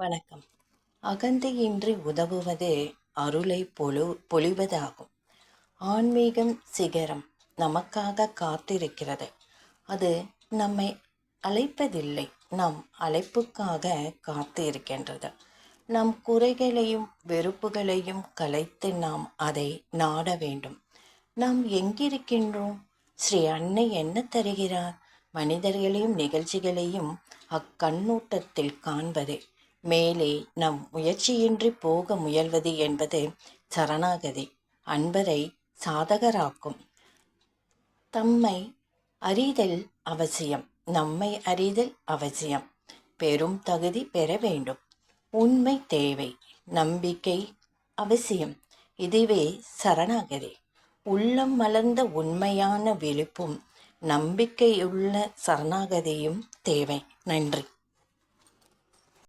வணக்கம். அகந்தையின்றி உதவுவதே அருளை பொழு பொழிவதாகும். ஆன்மீகம் சிகரம் நமக்காக காத்திருக்கிறது. அது நம்மை அழைப்பதில்லை நம் அழைப்புக்காக காத்து இருக்கின்றது நம் குறைகளையும் வெறுப்புகளையும் கலைத்து நாம் அதை நாட வேண்டும். நாம் எங்கிருக்கின்றோம்? ஸ்ரீ அன்னை என்ன தருகிறார்? மனிதர்களையும் நிகழ்ச்சிகளையும் அக்கண்ணோட்டத்தில் காண்பதே. மேலே நம் முயற்சியின்றி போக முயல்வது என்பது சரணாகதி. அன்பரை சாதகராக்கும். தம்மை அறிதல் அவசியம். நம்மை அறிதல் அவசியம். பெரும் தகுதி பெற வேண்டும். உண்மை தேவை. நம்பிக்கை அவசியம். இதுவே சரணாகதி. உள்ளம் மலர்ந்த உண்மையான விழிப்பும் நம்பிக்கையுள்ள சரணாகதியும் தேவை. நன்றி.